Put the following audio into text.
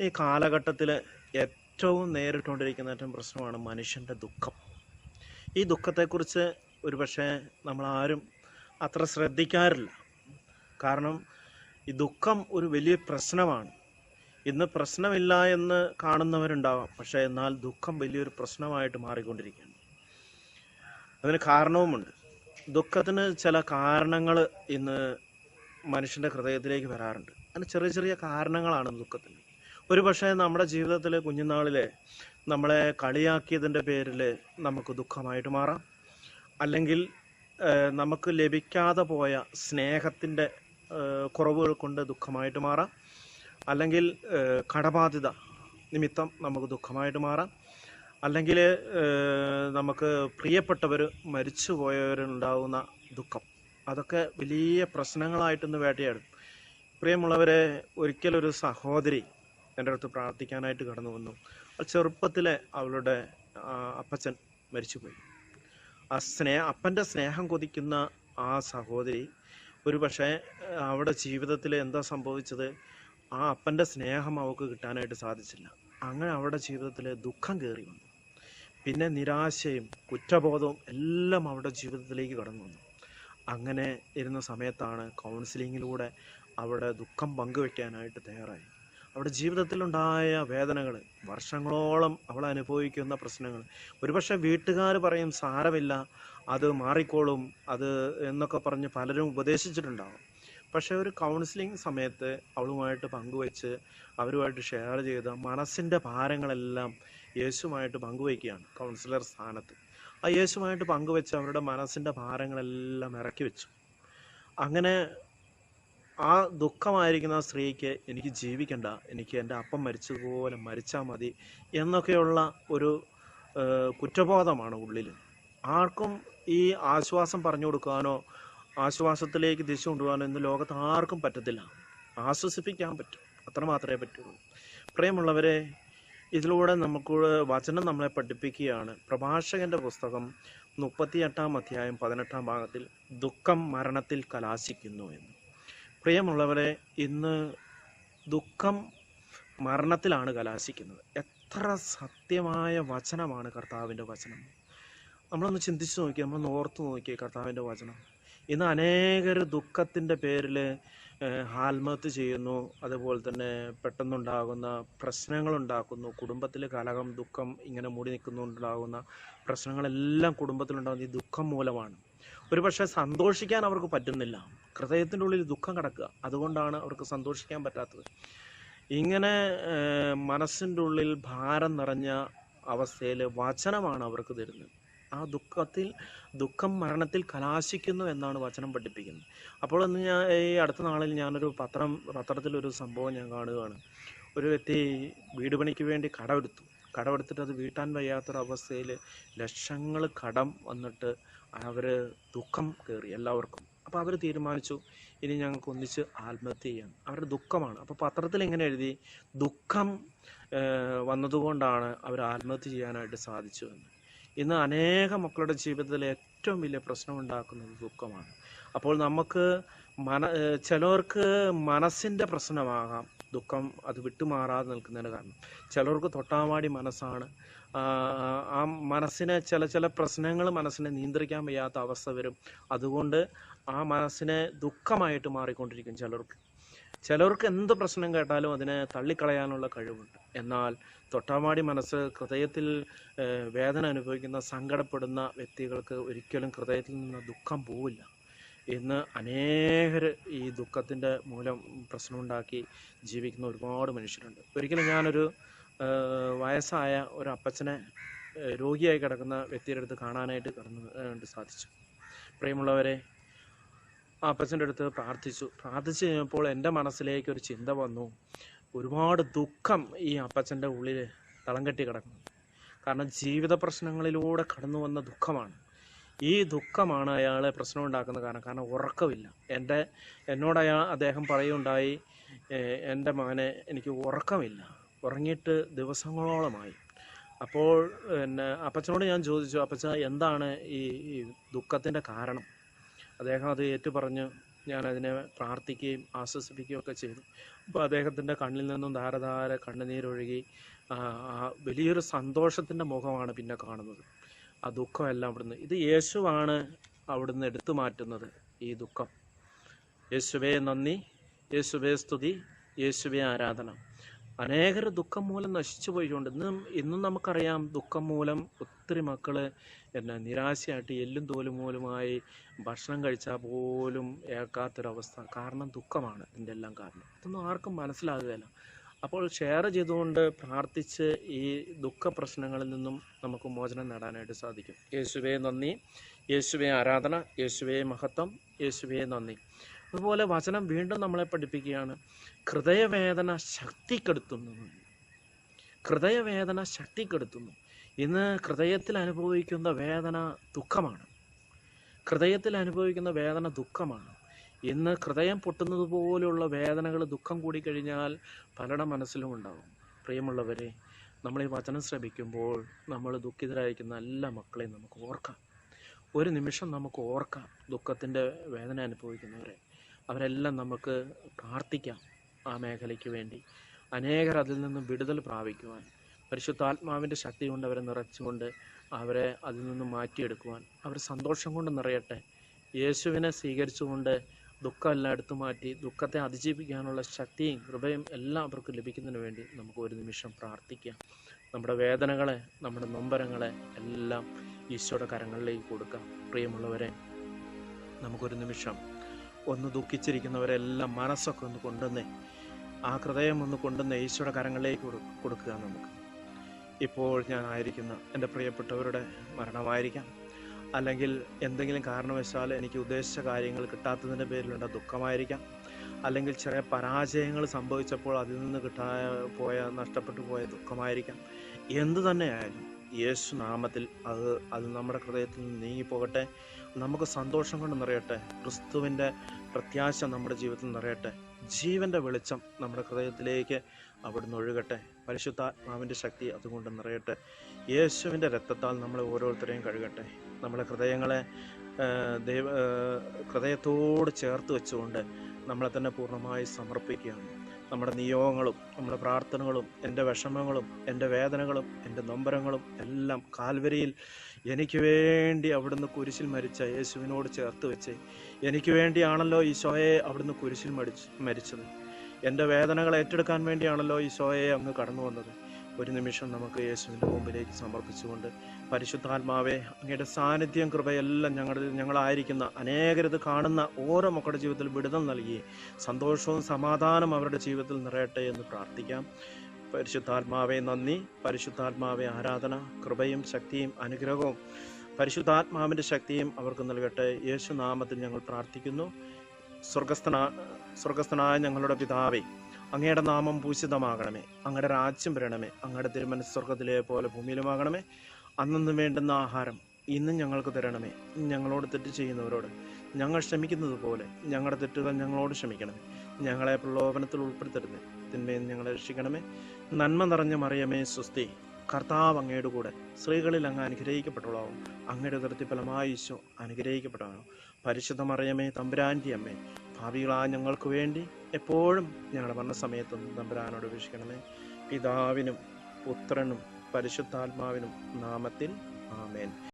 ഈ കാലഘട്ടത്തിൽ ഏറ്റവും നേരിട്ടുകൊണ്ടിരിക്കുന്ന ഏറ്റവും പ്രശ്നമാണ് മനുഷ്യന്റെ ദുഃഖം. ഈ ദുഃഖത്തെക്കുറിച്ച് ഒരുപക്ഷെ നമ്മളാരും അത്ര ശ്രദ്ധിക്കാറില്ല. കാരണം ഈ ദുഃഖം ഒരു വലിയ പ്രശ്നമാണ്. ഇന്ന് പ്രശ്നമില്ല എന്ന് കാണുന്നവരുണ്ടാവാം. പക്ഷേ എന്നാൽ ദുഃഖം വലിയൊരു പ്രശ്നമായിട്ട് മാറിക്കൊണ്ടിരിക്കുകയാണ്. അതിന് കാരണവുമുണ്ട്. ദുഃഖത്തിന് ചില കാരണങ്ങൾ ഇന്ന് മനുഷ്യന്റെ ഹൃദയത്തിലേക്ക് വരാറുണ്ട്. അതിന് ചെറിയ ചെറിയ കാരണങ്ങളാണ് ദുഃഖത്തിന്. ഒരു പക്ഷേ നമ്മുടെ ജീവിതത്തിൽ കുഞ്ഞുനാളിലെ നമ്മളെ കളിയാക്കിയതിന്റെ പേരിൽ നമുക്ക് ദുഃഖമായിട്ട് മാറാം. അല്ലെങ്കിൽ നമുക്ക് ലഭിക്കാതെ പോയ സ്നേഹത്തിന്റെ കുറവുകൾ കൊണ്ട് ദുഃഖമായിട്ട് മാറാം. അല്ലെങ്കിൽ കടബാധ്യത നിമിത്തം നമുക്ക് ദുഃഖമായിട്ട് മാറാം. അല്ലെങ്കിൽ നമുക്ക് പ്രിയപ്പെട്ടവർ മരിച്ചു പോയവരുണ്ടാകുന്ന ദുഃഖം. അതൊക്കെ വലിയ പ്രശ്നങ്ങളായിട്ടൊന്ന് വേട്ടയാടും. പ്രിയമുള്ളവരെ ഒരിക്കലൊരു സഹോദരി എന്റെ അടുത്ത് പ്രാർത്ഥിക്കാനായിട്ട് കടന്നു വന്നു. ചെറുപ്പത്തിലെ അവളുടെ അപ്പച്ചൻ മരിച്ചുപോയി. ആ സ്നേഹ അപ്പന്റെ സ്നേഹം കൊതിക്കുന്ന ആ സഹോദരി ഒരു പക്ഷേ അവിടെ ജീവിതത്തിൽ എന്താ സംഭവിച്ചത്? ആ അപ്പന്റെ സ്നേഹം അവൾക്ക് കിട്ടാനായിട്ട് സാധിച്ചില്ല. അങ്ങനെ അവളുടെ ജീവിതത്തിൽ ദുഃഖം കയറി വന്നു. പിന്നെ നിരാശയും കുറ്റബോധവും എല്ലാം അവളുടെ ജീവിതത്തിലേക്ക് കടന്നു വന്നു. അങ്ങനെ ഇരുന്ന സമയത്താണ് കൗൺസിലിങ്ങിലൂടെ അവളുടെ ദുഃഖം പങ്കുവെക്കാനായിട്ട് തയ്യാറായി. അവളുടെ ജീവിതത്തിലുണ്ടായ വേദനകൾ വർഷങ്ങളോളം അവൾ അനുഭവിക്കുന്ന പ്രശ്നങ്ങൾ. ഒരുപക്ഷെ വീട്ടുകാർ പറയും സാരമില്ല അത് മാറിക്കോളും അത് എന്നൊക്കെ പറഞ്ഞ് പലരും ഉപദേശിച്ചിട്ടുണ്ടാവും. പക്ഷെ ഒരു കൗൺസിലിംഗ് സമയത്ത് അവളുമായിട്ട് പങ്കുവെച്ച് അവരുമായിട്ട് ഷെയർ ചെയ്ത മനസ്സിന്റെ ഭാരങ്ങളെല്ലാം യേശുമായിട്ട് പങ്കുവയ്ക്കുകയാണ് കൗൺസിലർ സ്ഥാനത്ത്. ആ യേശുമായിട്ട് പങ്കുവെച്ച് അവരുടെ മനസ്സിന്റെ ഭാരങ്ങളെല്ലാം ഇറക്കി വെച്ചു. അങ്ങനെ ആ ദുഃഖമായിരിക്കുന്ന ആ സ്ത്രീക്ക് എനിക്ക് ജീവിക്കണ്ട എനിക്ക് എന്റെ അപ്പം മരിച്ചതുപോലെ മരിച്ചാൽ മതി എന്നൊക്കെയുള്ള ഒരു കുറ്റബോധമാണ് ഉള്ളിൽ ആർക്കും ഈ ആശ്വാസം പറഞ്ഞു കൊടുക്കാനോ ആശ്വാസത്തിലേക്ക് ദിശ കൊണ്ടുപോകാനോ ഇന്ന് ലോകത്ത് ആർക്കും പറ്റത്തില്ല. ആശ്വസിപ്പിക്കാൻ പറ്റും. അത്ര മാത്രമേ പറ്റുള്ളൂ. പ്രിയമുള്ളവരെ ഇതിലൂടെ നമുക്ക് വചനം നമ്മളെ പഠിപ്പിക്കുകയാണ്. പ്രഭാഷകന്റെ പുസ്തകം മുപ്പത്തിയെട്ടാം അധ്യായം പതിനെട്ടാം ഭാഗത്തിൽ ദുഃഖം മരണത്തിൽ കലാശിക്കുന്നു എന്ന്. പ്രിയമുള്ളവരെ ഇന്ന് ദുഃഖം മരണത്തിലാണ് കലാശിക്കുന്നത്. എത്ര സത്യമായ വചനമാണ് കർത്താവിന്റെ വചനം. നമ്മളൊന്ന് ചിന്തിച്ച് നോക്കി നമ്മൾ ഓർത്ത് നോക്കി കർത്താവിന്റെ വചനം. ഇന്ന് അനേകർ ദുഃഖത്തിന്റെ പേരിൽ ആത്മഹത്യ ചെയ്യുന്നു. അതുപോലെ തന്നെ പെട്ടെന്നുണ്ടാകുന്ന പ്രശ്നങ്ങളുണ്ടാക്കുന്നു. കുടുംബത്തിൽ കലഹം ദുഃഖം ഇങ്ങനെ മൂടി നിൽക്കുന്നുണ്ടാകുന്ന പ്രശ്നങ്ങളെല്ലാം കുടുംബത്തിലുണ്ടാകുന്ന ഈ ദുഃഖം മൂലമാണ്. ഒരുപക്ഷെ സന്തോഷിക്കാൻ അവർക്ക് പറ്റുന്നില്ല. ഹൃദയത്തിന്റെ ഉള്ളിൽ ദുഃഖം കിടക്കുക. അതുകൊണ്ടാണ് അവർക്ക് സന്തോഷിക്കാൻ പറ്റാത്തത്. ഇങ്ങനെ മനസ്സിന്റെ ഉള്ളിൽ ഭാരം നിറഞ്ഞ അവസ്ഥയിൽ വചനമാണ് അവർക്ക് തരുന്നത്. ആ ദുഃഖത്തിൽ ദുഃഖം മരണത്തിൽ കലാശിക്കുന്നു എന്നാണ് വചനം പഠിപ്പിക്കുന്നത്. അപ്പോൾ ഇന്ന് ഞാൻ ഈ അടുത്ത നാളിൽ ഞാനൊരു പത്രം പത്രത്തിലൊരു സംഭവം ഞാൻ കാണുകയാണ്. ഒരു വ്യക്തി വീട് പണിക്ക് വേണ്ടി കടമെടുത്തു. കടമെടുത്തിട്ട് അത് വീട്ടാൻ വയ്യാത്തൊരവസ്ഥയിൽ ലക്ഷങ്ങൾ കടം വന്നിട്ട് അവർ ദുഃഖം കയറി എല്ലാവർക്കും. അപ്പോൾ അവർ തീരുമാനിച്ചു ഇനി ഞങ്ങൾക്ക് ഒന്നിച്ച് ആത്മഹത്യ ചെയ്യാം അവരുടെ ദുഃഖമാണ്. അപ്പോൾ പത്രത്തിൽ എങ്ങനെ എഴുതി? ദുഃഖം വന്നതുകൊണ്ടാണ് അവർ ആത്മഹത്യ ചെയ്യാനായിട്ട് സാധിച്ചു എന്ന്. ഇന്ന് അനേക മക്കളുടെ ജീവിതത്തിൽ ഏറ്റവും വലിയ പ്രശ്നം ഉണ്ടാക്കുന്നത് ദുഃഖമാണ്. അപ്പോൾ നമുക്ക് മന ചിലവർക്ക് മനസ്സിന്റെ പ്രശ്നമാകാം ദുഃഖം അത് വിട്ടുമാറാതെ നിൽക്കുന്നതിന് കാരണം. ചിലർക്ക് തൊട്ടാവാടി മനസ്സാണ്. ആ, മനസ്സിനെ ചില ചില പ്രശ്നങ്ങൾ മനസ്സിനെ നിയന്ത്രിക്കാൻ വയ്യാത്ത അവസ്ഥ വരും. അതുകൊണ്ട് ആ മനസ്സിനെ ദുഃഖമായിട്ട് മാറിക്കൊണ്ടിരിക്കും ചിലർക്ക്. ചിലർക്ക് എന്ത് പ്രശ്നം കേട്ടാലും അതിനെ തള്ളിക്കളയാനുള്ള കഴിവുണ്ട്. എന്നാൽ തൊട്ടാമാടി മനസ്സ് ഹൃദയത്തിൽ വേദന അനുഭവിക്കുന്ന സങ്കടപ്പെടുന്ന വ്യക്തികൾക്ക് ഒരിക്കലും ഹൃദയത്തിൽ നിന്ന് ദുഃഖം പോവില്ല. ഇന്ന് അനേകർ ഈ ദുഃഖത്തിന്റെ മൂലം പ്രശ്നമുണ്ടാക്കി ജീവിക്കുന്ന ഒരുപാട് മനുഷ്യരുണ്ട്. ഒരിക്കലും ഞാനൊരു വയസ്സായ ഒരു അപ്പച്ചനെ രോഗിയായി കിടക്കുന്ന വ്യക്തിയുടെ അടുത്ത് കാണാനായിട്ട് കടന്നു സാധിച്ചു. പ്രിയമുള്ളവരെ ആ അപ്പച്ചന്റെ അടുത്ത് പ്രാർത്ഥിച്ചു. പ്രാർത്ഥിച്ചു കഴിഞ്ഞപ്പോൾ എന്റെ മനസ്സിലേക്ക് ഒരു ചിന്ത വന്നു. ഒരുപാട് ദുഃഖം ഈ അപ്പച്ചന്റെ ഉള്ളിൽ തളം കെട്ടി കിടക്കുന്നു. കാരണം ജീവിത പ്രശ്നങ്ങളിലൂടെ കടന്നു വന്ന ദുഃഖമാണ്. ഈ ദുഃഖമാണ് അയാളെ പ്രശ്നം ഉണ്ടാക്കുന്ന കാരണം. കാരണം ഉറക്കമില്ല. എന്റെ എന്നോട് അയാൾ അദ്ദേഹം പറയുണ്ടായി "ഏഹ്, എന്റെ മകനെ എനിക്ക് ഉറക്കമില്ല. ഉറങ്ങിയിട്ട് ദിവസങ്ങളോളമായി. അപ്പോൾ പിന്നെ അപ്പച്ചനോട് ഞാൻ ചോദിച്ചു അപ്പച്ച എന്താണ് ഈ ഈ ദുഃഖത്തിന്റെ കാരണം? അദ്ദേഹം അത് ഏറ്റുപറഞ്ഞ് ഞാനതിനെ പ്രാർത്ഥിക്കുകയും ആശ്വസിപ്പിക്കുകയും ഒക്കെ ചെയ്തു. അപ്പോൾ അദ്ദേഹത്തിന്റെ കണ്ണിൽ നിന്നും ധാരധാര കണ്ണുനീരൊഴുകി വലിയൊരു സന്തോഷത്തിന്റെ മുഖമാണ് പിന്നെ കാണുന്നത്. ആ ദുഃഖമെല്ലാം അവിടുന്ന്. ഇത് യേശുവാണ് അവിടുന്ന് എടുത്തു മാറ്റുന്നത് ഈ ദുഃഖം. യേശുവേ നന്ദി. യേശുവേ സ്തുതി. യേശുവേ ആരാധന. അനേകർ ദുഃഖം മൂലം നശിച്ചു പോയിട്ടുണ്ട്. ഇന്നും ഇന്നും നമുക്കറിയാം ദുഃഖം മൂലം ഒത്തിരി മക്കൾ എന്നാ നിരാശയായിട്ട് എല്ലും തോലും മൂലമായി ഭക്ഷണം കഴിച്ചാൽ പോലും ഏക്കാത്തൊരവസ്ഥ കാരണം ദുഃഖമാണ് ഇതിന്റെ എല്ലാം കാരണം. ഇതൊന്നും ആർക്കും മനസ്സിലാകുകയില്ല. അപ്പോൾ ഷെയർ ചെയ്തുകൊണ്ട് പ്രാർത്ഥിച്ച് ഈ ദുഃഖ പ്രശ്നങ്ങളിൽ നിന്നും നമുക്ക് മോചനം നേടാനായിട്ട് സാധിക്കും. യേശുവേ നന്ദി. യേശുവേ ആരാധന. യേശുവേ മഹത്വം. യേശുവേ നന്ദി. അതുപോലെ വചനം വീണ്ടും നമ്മളെ പഠിപ്പിക്കുകയാണ്. ഹൃദയവേദന ശക്തിക്കെടുത്തുന്നു. ഹൃദയവേദന ശക്തിക്കെടുത്തുന്നു. ഇന്ന് ഹൃദയത്തിൽ അനുഭവിക്കുന്ന വേദന ദുഃഖമാണ്. ഹൃദയത്തിൽ അനുഭവിക്കുന്ന വേദന ദുഃഖമാണ്. ഇന്ന് ഹൃദയം പൊട്ടുന്നത് പോലെയുള്ള വേദനകൾ ദുഃഖം കൂടിക്കഴിഞ്ഞാൽ പലരുടെ മനസ്സിലും ഉണ്ടാകും പ്രിയമുള്ളവരെ നമ്മൾ ഈ വചനം ശ്രമിക്കുമ്പോൾ നമ്മൾ ദുഃഖിതരായിരിക്കുന്ന എല്ലാ മക്കളെയും നമുക്ക് ഓർക്കാം. ഒരു നിമിഷം നമുക്ക് ഓർക്കാം ദുഃഖത്തിന്റെ വേദന അനുഭവിക്കുന്നവരെ. അവരെല്ലാം നമുക്ക് പ്രാർത്ഥിക്കാം ആ മേഖലയ്ക്ക് വേണ്ടി. അനേകർ അതിൽ നിന്നും വിടുതൽ പ്രാപിക്കുവാൻ പരിശുദ്ധാത്മാവിന്റെ ശക്തി കൊണ്ട് അവരെ നിറച്ചുകൊണ്ട് അവരെ അതിൽ നിന്നും മാറ്റിയെടുക്കുവാൻ അവർ സന്തോഷം കൊണ്ട് നിറയട്ടെ. യേശുവിനെ സ്വീകരിച്ചുകൊണ്ട് ദുഃഖമെല്ലാം എടുത്തു മാറ്റി ദുഃഖത്തെ അതിജീവിക്കാനുള്ള ശക്തിയും കൃപയും എല്ലാം അവർക്ക് ലഭിക്കുന്നതിന് വേണ്ടി നമുക്ക് ഒരു നിമിഷം പ്രാർത്ഥിക്കാം. നമ്മുടെ വേദനകളെ നമ്മുടെ നൊമ്പരങ്ങളെ എല്ലാം ഈശോയുടെ കരങ്ങളിലേക്ക് കൊടുക്കാം. പ്രിയമുള്ളവരെ നമുക്കൊരു നിമിഷം ഒന്ന് ദുഃഖിച്ചിരിക്കുന്നവരെല്ലാം മനസ്സൊക്കെ ഒന്ന് കൊണ്ടുവന്നേ. ആ ഹൃദയം ഒന്ന് കൊണ്ടുവന്ന് ഈശോയുടെ കരങ്ങളിലേക്ക് കൊടു- കൊടുക്കുക നമുക്ക്. ഇപ്പോൾ ഞാനായിരിക്കുന്ന എന്റെ പ്രിയപ്പെട്ടവരുടെ മരണമായിരിക്കാം. അല്ലെങ്കിൽ എന്തെങ്കിലും കാരണവശാൽ എനിക്ക് ഉദ്ദേശിച്ച കാര്യങ്ങൾ കിട്ടാത്തതിന്റെ പേരിലുണ്ട് ദുഃഖമായിരിക്കാം. അല്ലെങ്കിൽ ചെറിയ പരാജയങ്ങൾ സംഭവിച്ചപ്പോൾ അതിൽ നിന്ന് കിട്ടാ പോയ നഷ്ടപ്പെട്ടു പോയ ദുഃഖമായിരിക്കാം. എന്തു തന്നെയായാലും യേശു നാമത്തിൽ അത് അത് നമ്മുടെ ഹൃദയത്തിൽ നിന്ന് നീങ്ങിപ്പോകട്ടെ. നമുക്ക് സന്തോഷം കൊണ്ട് നിറയട്ടെ. ക്രിസ്തുവിന്റെ പ്രത്യാശ നമ്മുടെ ജീവിതത്തിൽ നിറയട്ടെ. ജീവന്റെ വെളിച്ചം നമ്മുടെ ഹൃദയത്തിലേക്ക് അവിടുന്ന് ഒഴുകട്ടെ. പരിശുദ്ധാത്മാവിന്റെ ശക്തി അതുകൊണ്ട് നിറയട്ടെ. യേശുവിന്റെ രക്തത്താൽ നമ്മൾ ഓരോരുത്തരെയും കഴുകട്ടെ. നമ്മുടെ ഹൃദയങ്ങളെ ദൈവ ഹൃദയത്തോട് ചേർത്ത് വെച്ചുകൊണ്ട് നമ്മളെ തന്നെ പൂർണമായി സമർപ്പിക്കുകയാണ്. നമ്മുടെ നിയോഗങ്ങളും നമ്മുടെ പ്രാർത്ഥനകളും എന്റെ വിഷമങ്ങളും എന്റെ വേദനകളും എന്റെ നൊമ്പരങ്ങളും എല്ലാം കാൽവരിയിൽ എനിക്ക് വേണ്ടി അവിടുന്ന് കുരിശിൽ മരിച്ച യേശുവിനോട് ചേർത്ത് വെച്ച് എനിക്ക് വേണ്ടിയാണല്ലോ ഈശോയെ അവിടുന്ന് കുരിശിൽ മരിച്ചു മരിച്ചത്. എന്റെ വേദനകൾ ഏറ്റെടുക്കാൻ വേണ്ടിയാണല്ലോ ഈശോയെ അങ്ങ് കടന്നു വന്നത് ഒരു നിമിഷം നമുക്ക് യേശുവിന്റെ മുമ്പിലേക്ക് സമർപ്പിച്ചുകൊണ്ട് പരിശുദ്ധാത്മാവെ അങ്ങയുടെ സാന്നിധ്യം കൃപയെല്ലാം ഞങ്ങളിൽ ഞങ്ങളായിരിക്കുന്ന അനേകരത് കാണുന്ന ഓരോ മക്കളുടെ ജീവിതത്തിൽ വിടുതൽ നൽകി. സന്തോഷവും സമാധാനം അവരുടെ ജീവിതത്തിൽ നിറയട്ടെ എന്ന് പ്രാർത്ഥിക്കാം. പരിശുദ്ധാത്മാവെ നന്ദി. പരിശുദ്ധാത്മാവെ ആരാധന കൃപയും ശക്തിയും അനുഗ്രഹവും പരിശുദ്ധാത്മാവിന്റെ ശക്തിയും അവർക്ക് നൽകട്ടെ. യേശുനാമത്തിൽ ഞങ്ങൾ പ്രാർത്ഥിക്കുന്നു. സ്വർഗസ്ഥന സ്വർഗസ്ഥനായ ഞങ്ങളുടെ പിതാവേ അങ്ങയുടെ നാമം പൂഷിതമാകണമേ അങ്ങയുടെ രാജ്യം വരണമേ. അങ്ങയുടെ തിരുമനസ്വർഗത്തിലെ പോലെ ഭൂമിയിലുമാകണമേ. അന്നു വേണ്ടുന്ന ആഹാരം ഇന്നും ഞങ്ങൾക്ക് തരണമേ. ഞങ്ങളോട് തെറ്റ് ചെയ്യുന്നവരോട് ഞങ്ങൾ ക്ഷമിക്കുന്നത് പോലെ ഞങ്ങളുടെ തെറ്റുകൾ ഞങ്ങളോട് ക്ഷമിക്കണമേ. ഞങ്ങളെ പ്രലോഭനത്തിൽ ഉൾപ്പെടുത്തരുത്. തിന്മയിൽ ഞങ്ങളെ രക്ഷിക്കണമേ. നന്മ നിറഞ്ഞ മറിയമേ സ്വസ്തി. കർത്താവ് അങ്ങയുടെ കൂടെ സ്ത്രീകളിൽ അങ്ങ് അനുഗ്രഹിക്കപ്പെട്ടവളാവും. അങ്ങയുടെ ഉദരത്തിൽ ഫലമായി ഈശോ അനുഗ്രഹിക്കപ്പെട്ടവളാവും പരിശുദ്ധമറിയമേ തമ്പുരാന്റെ അമ്മേ ഭാവികളാ ഞങ്ങൾക്ക് വേണ്ടി എപ്പോഴും ഞങ്ങളുടെ സമയത്തൊന്നും തമ്പുരാനോട് ഉപേക്ഷിക്കണമേ പിതാവിനും പുത്രനും പരിശുദ്ധാത്മാവിനും നാമത്തിൽ ആമേൻ.